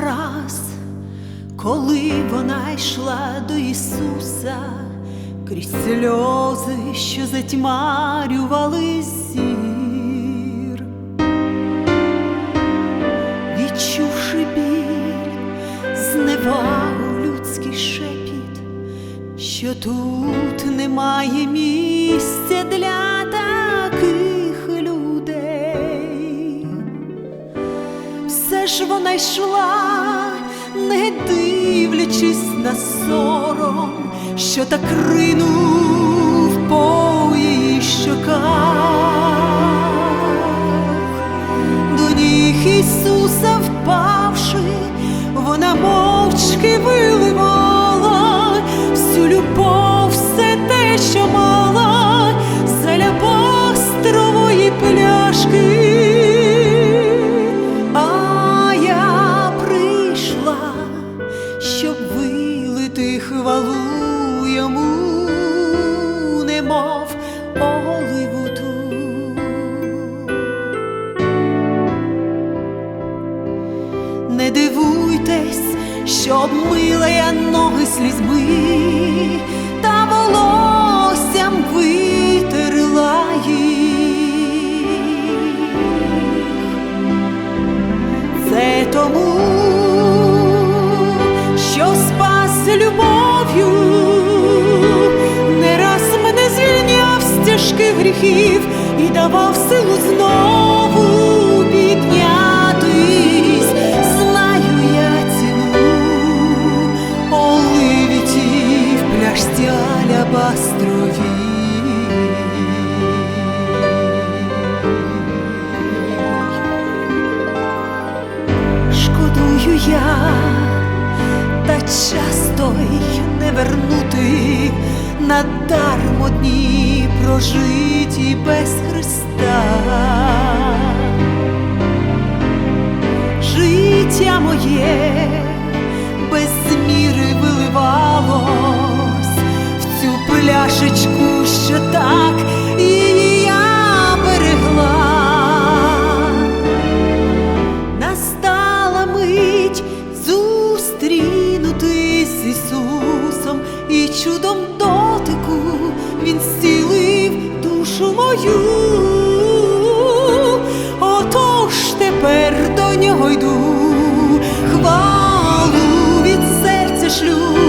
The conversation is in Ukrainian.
раз, коли вона йшла до Ісуса, крізь сльози, що затьмарювали зір, відчувши біль, зневагу людський шепіт, що тут немає місця для йшла, не дивлячись на сором, що так ринув по її щоках. До ніг Ісуса впавши, вона мовчки виливала всю любов, все те, що мала, хвалу йому, немов оливу ту. Не дивуйтесь, що обмила я ноги слізьми, та волоссям гріхів і давав силу знову піднятись. Знаю я ціну оливі в пляшці алябастровій. Шкодую я, та часто й не вернути надармо дні прожиті без Христа. Життя моє без міри виливалось мою, отож тепер до нього йду, хвалу від серця шлю.